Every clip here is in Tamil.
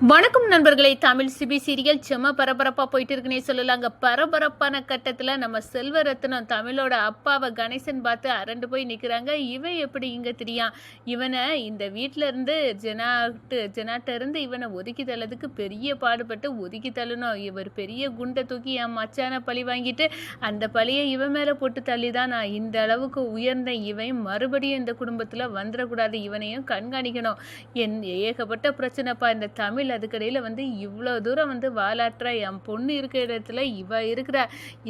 வணக்கம் நண்பர்களே. தமிழ் சிபி சீரியல் செம்ம பரபரப்பாக போயிட்டு இருக்குன்னே அங்கே பரபரப்பான கட்டத்தில் நம்ம செல்வரத்னம் தமிழோட அப்பாவை கணேசன் பார்த்து அரண்டு போய் நிற்கிறாங்க இவன் எப்படி இங்கே தெரியும் இவனை இந்த வீட்டில் இருந்து ஜெனாட்டு ஜெனாட்ட இருந்து இவனை ஒதுக்கி தள்ளதுக்கு பெரிய பாடுபட்டு ஒதுக்கி தள்ளணும். இவர் பெரிய குண்டை தூக்கி என் மச்சான பழி வாங்கிட்டு அந்த பழியை இவன் மேலே போட்டு தள்ளி தான் நான். இந்த அளவுக்கு உயர்ந்த இவன் மறுபடியும் இந்த குடும்பத்தில் வந்துடக்கூடாது. இவனையும் கண்காணிக்கணும். என் ஏகப்பட்ட பிரச்சனைப்பா. இந்த தமிழ் அதுக்கடையில் வந்து இவ்வளோ தூரம் வந்து வாலாற்ற என் பொண்ணு இருக்கிற இடத்துல இவ இருக்கிற.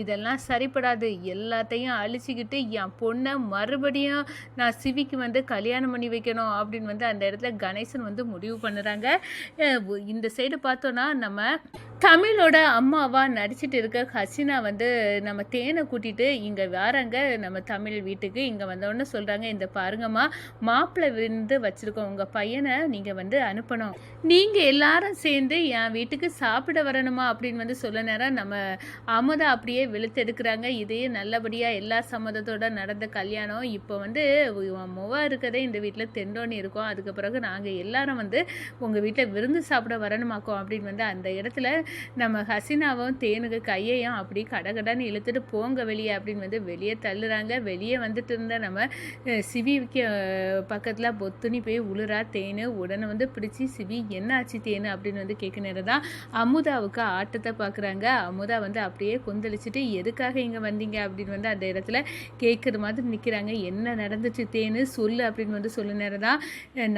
இதெல்லாம் சரிப்படாது. எல்லாத்தையும் அழிச்சிக்கிட்டு என் பொண்ணை மறுபடியும் நான் சிவிக்கு வந்து கல்யாணம் பண்ணி வைக்கணும் அப்படின்னு வந்து அந்த இடத்துல கணேசன் வந்து முடிவு பண்ணுறாங்க. இந்த சைடு பார்த்தோன்னா நம்ம தமிழோட அம்மாவா நடிச்சிட்டு இருக்க ஹசினா வந்து நம்ம தேனை கூட்டிட்டு இங்கே வராங்க. நம்ம தமிழ் வீட்டுக்கு இங்கே வந்தோடனே சொல்கிறாங்க இந்த பாருங்கம்மா மாப்பிள்ளை விருந்து வச்சுருக்கோம். உங்கள் பையனை நீங்கள் வந்து அனுப்பணும். நீங்கள் எல்லாரும் சேர்ந்து என் வீட்டுக்கு சாப்பிட வரணுமா அப்படின்னு வந்து சொல்ல நேரம் நம்ம அமுதா அப்படியே வெளுத்தெடுக்கிறாங்க. இதையே நல்லபடியாக எல்லா சம்மதத்தோட நடந்த கல்யாணம். இப்போ வந்து முவா இருக்கதே இந்த வீட்டில் தெண்டோன்னு இருக்கோம். அதுக்கு பிறகு நாங்கள் எல்லாரும் வந்து உங்கள் வீட்டில் விருந்து சாப்பிட வரணுமாக்கோம் அப்படின்னு வந்து அந்த இடத்துல நம்ம ஹசினாவும் தேனுக்கு கையையும் அப்படி கடகடன்னு இழுத்துட்டு போங்க வெளியே அப்படின்னு வந்து வெளியே தள்ளுறாங்க. வெளியே வந்துட்டு இருந்த நம்ம சிவிக்கு பக்கத்தில் பொத்துனி போய் உளுறா தேனு. உடனே வந்து பிடிச்சி சிவி என்ன ஆச்சு தேனு? அப்படின்னு வந்து கேட்க நேரம் தான் அமுதாவுக்கு ஆட்டத்தை பார்க்குறாங்க அமுதா வந்து அப்படியே கொந்தளிச்சுட்டு எதுக்காக இங்கே வந்தீங்க? அப்படின்னு வந்து அந்த இடத்துல கேட்குற மாதிரி நிற்கிறாங்க என்ன நடந்துச்சு தேனு? சொல்லு அப்படின்னு வந்து சொல்ல நேரம் தான்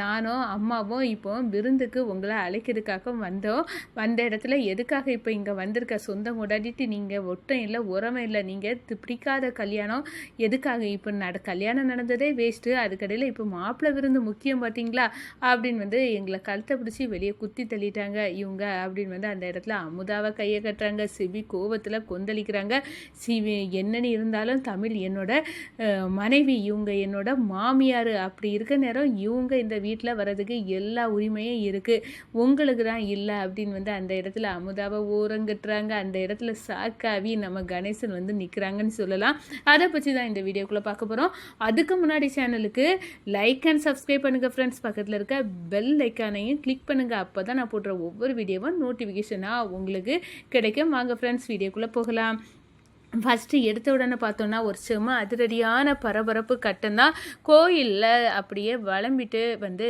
நானும் அம்மாவும் இப்போ விருந்துக்கு உங்களை அழைக்கிறதுக்காக வந்தோம். வந்த இடத்துல எது எதுக்காக இப்போ இங்கே வந்திருக்க? சொந்தம் உடடிட்டு நீங்கள் ஒட்டம் இல்லை உரமும் இல்லை. நீங்கள் பிடிக்காத கல்யாணம் எதுக்காக இப்போ நட கல்யாணம் நடந்ததே வேஸ்ட்டு அதுக்கடையில் இப்போ மாப்பிள்ளை விருந்து முக்கியம் பார்த்தீங்களா அப்படின்னு வந்து எங்களை கழுத்தை பிடிச்சி வெளியே குத்தி தள்ளிட்டாங்க இவங்க அப்படின்னு வந்து அந்த இடத்துல அமுதாவை கையை கட்டுறாங்க. சிபி கோவத்தில் கொந்தளிக்கிறாங்க. சிவி என்னன்னு இருந்தாலும் தமிழ் என்னோட மனைவி இவங்க என்னோட மாமியார். அப்படி இருக்க நேரம் இவங்க இந்த வீட்டில் வர்றதுக்கு எல்லா உரிமையும் இருக்குது உங்களுக்கு தான் இல்லை அப்படின்னு வந்து அந்த இடத்துல அமுதாவை ஓரங்கட்டுறாங்க. அந்த இடத்துல சாக்காவி நம்ம கணேசன் வந்து நிற்கிறாங்கன்னு சொல்லலாம். அதை பற்றி தான் இந்த வீடியோக்குள்ளே பார்க்க போகிறோம் அதுக்கு முன்னாடி சேனலுக்கு லைக் அண்ட் சப்ஸ்கிரைப் பண்ணுங்கள் ஃப்ரெண்ட்ஸ் பக்கத்தில் இருக்க பெல் ஐக்கானையும் கிளிக் பண்ணுங்கள் அப்போ தான் நான் போடுற ஒவ்வொரு வீடியோவும் நோட்டிஃபிகேஷனாக உங்களுக்கு கிடைக்கும். வாங்க ஃப்ரெண்ட்ஸ் வீடியோக்குள்ளே போகலாம். ஃபஸ்ட்டு எடுத்த உடனே பார்த்தோன்னா ஒரு செம அதிரடியான பரபரப்பு கட்டம் தான் கோயிலில் அப்படியே வளம்பிட்டு வந்து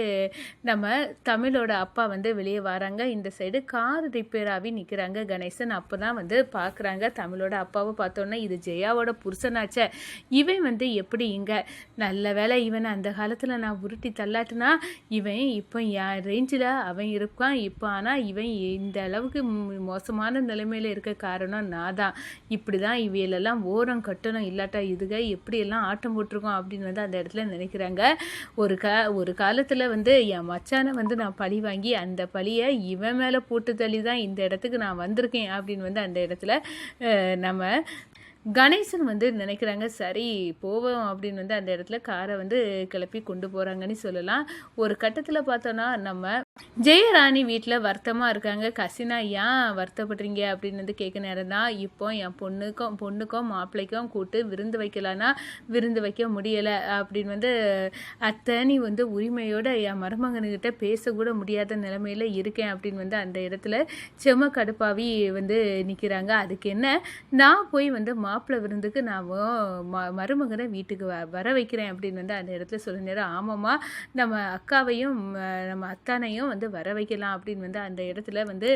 நம்ம தமிழோட அப்பா வந்து வெளியே வராங்க. இந்த சைடு கார் ரிப்பேர் ஆகி நிற்கிறாங்க கணேசன். அப்போ தான் வந்து பார்க்குறாங்க தமிழோட அப்பாவை பார்த்தோன்னா இது ஜெயாவோட புருஷனாச்சே. இவன் வந்து எப்படி இங்கே? நல்ல வேலை இவனை அந்த காலத்தில் நான் உருட்டி தள்ளாட்டுனா இவன் இப்போ என் ரேஞ்சில் அவன் இருக்கான் இப்போ ஆனால் இவன் இந்த அளவுக்கு மோசமான நிலைமையில் இருக்க காரணம் நான் தான். இப்படி தான் இவன் இவையிலெல்லாம் ஓரம் கட்டணும் இல்லாட்டா இதுக எப்படியெல்லாம் ஆட்டம் போட்டிருக்கோம் அப்படின்னு வந்து அந்த இடத்துல நினைக்கிறாங்க. ஒரு கா ஒரு காலத்தில் வந்து என் மச்சானை வந்து நான் பழி வாங்கி அந்த பழியை இவன் மேலே போட்டு தள்ளி தான் இந்த இடத்துக்கு நான் வந்திருக்கேன் அப்படின்னு வந்து அந்த இடத்துல நம்ம கணேசன் வந்து நினைக்கிறாங்க சரி போவோம் அப்படின்னு வந்து அந்த இடத்துல காரை வந்து கிளப்பி கொண்டு போகிறாங்கன்னு சொல்லலாம். ஒரு கட்டத்தில் பார்த்தோன்னா நம்ம ஜெயராணி வீட்டில் வருத்தமாக இருக்காங்க. கசினா ஏன் வருத்தப்படுறீங்க? அப்படின்னு வந்து கேட்க நேரம் தான் இப்போ என் பொண்ணுக்கும் பொண்ணுக்கும் மாப்பிள்ளைக்கும் கூட்டு விருந்து வைக்கலான்னா விருந்து வைக்க முடியலை. அப்படின்னு வந்து அத்தனி வந்து உரிமையோடு என் மருமகனுக்கிட்ட பேசக்கூட முடியாத நிலைமையில் இருக்கேன். அப்படின்னு வந்து அந்த இடத்துல செம கடுப்பாவி வந்து நிற்கிறாங்க அதுக்கு என்ன? நான் போய் வந்து மாப்பிள்ளை விருந்துக்கு நான் ம- மருமகனை வீட்டுக்கு வ வர வைக்கிறேன். அப்படின்னு வந்து அந்த இடத்துல சொல்ல நேரம் ஆமாம்மா நம்ம அக்காவையும் நம்ம அத்தானையும் வந்து வர வைக்கலாம் அப்படின்னு வந்து அந்த இடத்துல வந்து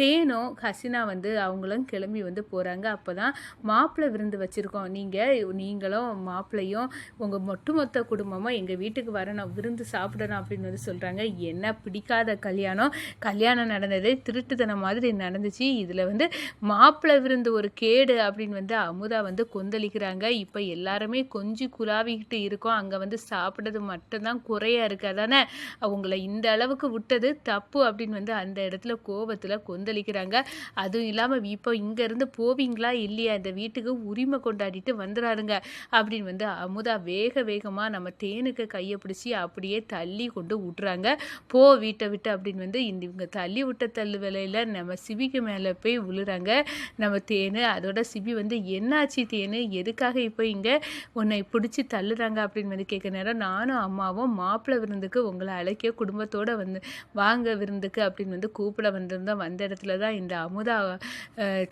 தேனும் ஹசினா வந்து அவங்களும் கிளம்பி வந்து போகிறாங்க அப்போ தான் மாப்பிள்ளை விருந்து வச்சுருக்கோம். நீங்கள் நீங்களும் மாப்பிள்ளையும் உங்கள் ஒட்டுமொத்த குடும்பமும் எங்கள் வீட்டுக்கு வரணும் விருந்து சாப்பிடணும் அப்படின்னு வந்து சொல்கிறாங்க என்ன பிடிக்காத கல்யாணம். கல்யாணம் நடந்ததே திருட்டுத்தனம் மாதிரி நடந்துச்சு. இதில் வந்து மாப்பிள்ளை விருந்து ஒரு கேடு அப்படின்னு வந்து அமுதா வந்து கொந்தளிக்கிறாங்க. இப்போ எல்லாருமே கொஞ்சம் குழாவிக்கிட்டு இருக்கோம். அங்கே வந்து சாப்பிட்றது மட்டும்தான் குறையா இருக்காதானே அவங்கள இந்த அளவுக்கு விட்டது தப்பு அப்படின்னு வந்து அந்த இடத்துல கோபத்தில் கொந்தளிக்கிறாங்க. அதுவும் இல்லாமல் இப்போ இங்கேருந்து போவீங்களா இல்லையா? இந்த வீட்டுக்கு உரிமை கொண்டாடிட்டு வந்துடாருங்க அப்படின்னு வந்து அமுதா வேக வேகமாக நம்ம தேனுக்கு கையை பிடிச்சி அப்படியே தள்ளி கொண்டு விட்றாங்க போ வீட்டை விட்டு அப்படின்னு வந்து இந்த இவங்க தள்ளி விட்ட தள்ளு வேலையில் நம்ம சிவிக்கு மேலே போய் விழுறாங்க. நம்ம தேனு அதோட சிபி வந்து என்னாச்சு தேனு? எதுக்காக இப்போ இங்கே உன்னை பிடிச்சி தள்ளுறாங்க அப்படின்னு வந்து கேட்க நேரம் நானும் அம்மாவும் மாப்பிள்ளை விருந்துக்கு உங்களை அழைக்க குடும்பத்தோடு வந்து வாங்க விருந்துக்கு அப்படின்னு வந்து கூப்பிட வந்திருந்தோம் வந்த இடத்துல தான் இந்த அமுதா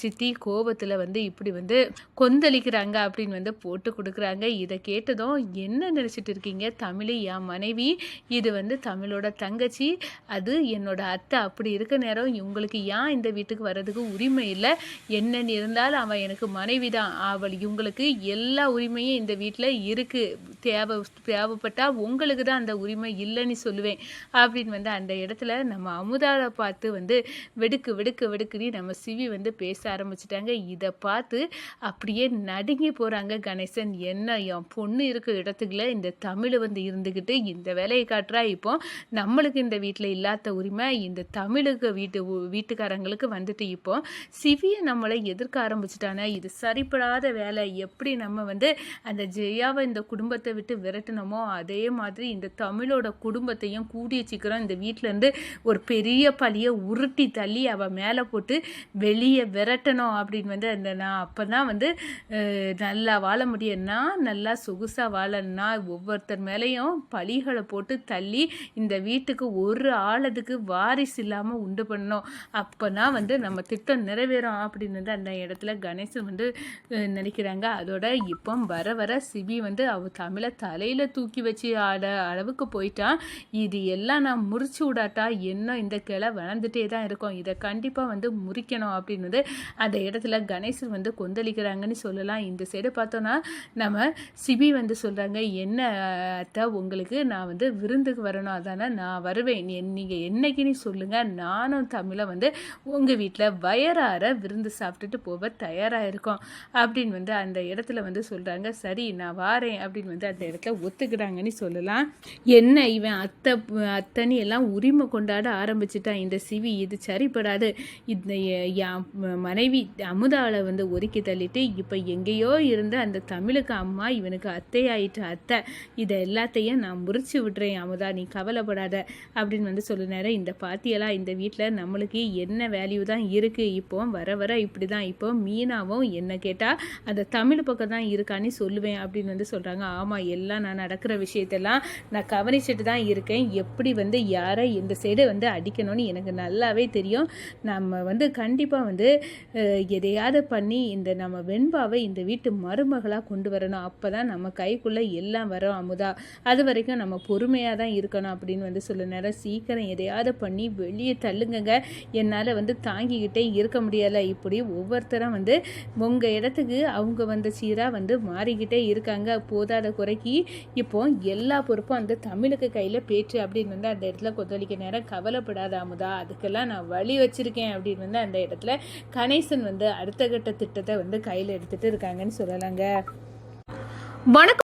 சித்தி கோபத்தில் வந்து இப்படி வந்து கொந்தளிக்கிறாங்க அப்படின்னு வந்து போட்டு கொடுக்குறாங்க. இதை கேட்டதும் என்ன நினச்சிட்டு இருக்கீங்க? தமிழ் என் மனைவி இது வந்து தமிழோட தங்கச்சி. அது என்னோட அத்தை. அப்படி இருக்க நேரம் இவங்களுக்கு ஏன் இந்த வீட்டுக்கு வர்றதுக்கு உரிமை இல்லை? என்னன்னு இருந்தாலும் அவன் எனக்கு மனைவி தான் அவள் இவங்களுக்கு எல்லா உரிமையும் இந்த வீட்டில் இருக்குது தேவை தேவைப்பட்டால் உங்களுக்கு தான் அந்த உரிமை இல்லைன்னு சொல்லுவேன். அப்படின்னு வந்து அந்த இடத்துல நம்ம அமுதாவை பார்த்து வந்து வெடுக்கு வெடுக்கு வெடுக்குன்னு நம்ம சிவி வந்து பேச ஆரம்பிச்சிட்டாங்க. இதை பார்த்து அப்படியே நடுங்கி போகிறாங்க கணேசன். என்ன என் பொண்ணு இருக்கிற இடத்துக்குள்ள இந்த தமிழ் வந்து இருந்துக்கிட்டு இந்த வேலையை காட்டுறா. இப்போ நம்மளுக்கு இந்த வீட்டில் இல்லாத உரிமை இந்த தமிழுக்கு வீட்டு வீட்டுக்காரங்களுக்கு வந்துட்டு இப்போ சிவியை நம்மளை எதிர்க்க ஆரம்பிச்சிட்டானே இது சரிப்படாத வேலை. எப்படி நம்ம வந்து அந்த ஜெயாவை இந்த குடும்பத்தை விட்டு விரட்டணுமோ? அதே மாதிரி இந்த தமிழோட குடும்பத்தையும் கூடிய சீக்கிரம் இந்த வீட்டிலேருந்து ஒரு பெரிய பழியை உருட்டி தள்ளி அவள் மேலே போட்டு வெளியே விரட்டணும் அப்படின்னு வந்து அந்த நான் அப்போ தான் வந்து நல்லா வாழ முடியும்னா நல்லா சொகுசாக வாழணும்னா ஒவ்வொருத்தர் மேலேயும் பழிகளை போட்டு தள்ளி இந்த வீட்டுக்கு ஒரு ஆளதுக்கு வாரிசு இல்லாமல் உண்டு பண்ணணும். அப்போ தான் வந்து நம்ம திட்டம் நிறைவேறும் அப்படின்னு வந்து அந்த இடத்துல கணேசன் வந்து நினைக்கிறாங்க. அதோட இப்போ வர வர சிபி வந்து அவ தமிழை தலையில் தூக்கி வச்சு ஆட அளவுக்கு போயிட்டான் இது எல்லாம் நான் முறிச்சு விடாட்டா இன்னும் இந்த கிளை வளர்ந்துட்டே தான் இருக்கும். இதை கண்டிப்பாக வந்து முறிக்கணும் அப்படின்னு வந்து அந்த இடத்துல கணேசன் வந்து கொந்தளிக்கிறாங்கன்னு சொல்லலாம். இந்த சைடு பார்த்தோன்னா நம்ம சிபி வந்து சொல்கிறாங்க என்ன அத்தை உங்களுக்கு நான் வந்து விருந்துக்கு வரணும். அதானே நான் வருவேன். நீங்கள் என்னைக்குன்னு சொல்லுங்கள் நானும் தமிழை வந்து உங்கள் வீட்டில் வயறார விருந்து சாப்பிட்டுட்டு போக தயாராக இருக்கோம். அப்படின்னு வந்து அந்த இடத்துல வந்து சொல்கிறாங்க சரி நான் வாரேன். அப்படின்னு வந்து அந்த இடத்துல ஒத்துக்கிறாங்கன்னு சொல்லலாம். என்ன இவன் அத்தை அத்தனி எல்லாம் உரிமை கொண்டாட ஆரம்பிச்சிட்டான் இந்த சிவி இது சரிப்படாது. இந்த என் மனைவி அமுதாவை வந்து ஒதுக்கி தள்ளிட்டு இப்போ எங்கேயோ இருந்த அந்த தமிழுக்கு அம்மா இவனுக்கு அத்தையாயிட்டு அத்தை இதை எல்லாத்தையும் நான் முறிச்சு விடுறேன் அமுதா நீ கவலைப்படாத அப்படின்னு வந்து சொல்லினாரு. இந்த பாத்தியெல்லாம் இந்த வீட்டில் நம்மளுக்கு என்ன வேல்யூ தான் இருக்குது இப்போ வர வர இப்படி தான் இப்போ மீனாவும் என்ன கேட்டால் அந்த தமிழ் பக்கம் தான் இருக்கான்னு சொல்லுவேன் அப்படின்னு வந்து சொல்கிறாங்க ஆமாம் எல்லாம் நான் நடக்கிற விஷயத்தெல்லாம் நான் கவனிச்சுட்டு தான் இருக்கேன். எப்படி வந்து யாரை இந்த சைடு வந்து அடிக்கணும்னு எனக்கு நல்லாவே தெரியும். நம்ம வந்து கண்டிப்பாக வந்து எதையாவது பண்ணி இந்த நம்ம வெண்பாவை இந்த வீட்டு மருமகளாக கொண்டு வரணும். அப்போ தான் நம்ம கைக்குள்ளே எல்லாம் வரும் அமுதா. அது வரைக்கும் நம்ம பொறுமையாக தான் இருக்கணும் அப்படின்னு வந்து சொல்ல நேரம் சீக்கிரம் எதையாவது பண்ணி வெளியே தள்ளுங்கங்க. என்னால் வந்து தாங்கிக்கிட்டே இருக்க முடியலை. இப்படி ஒவ்வொருத்தரும் வந்து உங்கள் இடத்துக்கு அவங்க வந்த சீராக வந்து மாறிக்கிட்டே இருக்காங்க. போதாத குறைக்கு இப்போ எல்லா பொறுப்பும் அந்த தமிழுக்கு கையில் பேச்சு அப்படின்னு வந்து அந்த இடத்துல கொத்தளிக்க நேரம் கவலைப்படாத அமுதா அதுக்கெல்லாம் நான் வழி வச்சிருக்கேன் அப்படின்னு வந்து அந்த இடத்துல கணேசன் வந்து அடுத்த கட்ட திட்டத்தை வந்து கையில் எடுத்துட்டு இருக்காங்கன்னு சொல்லலாங்க. வணக்கம்.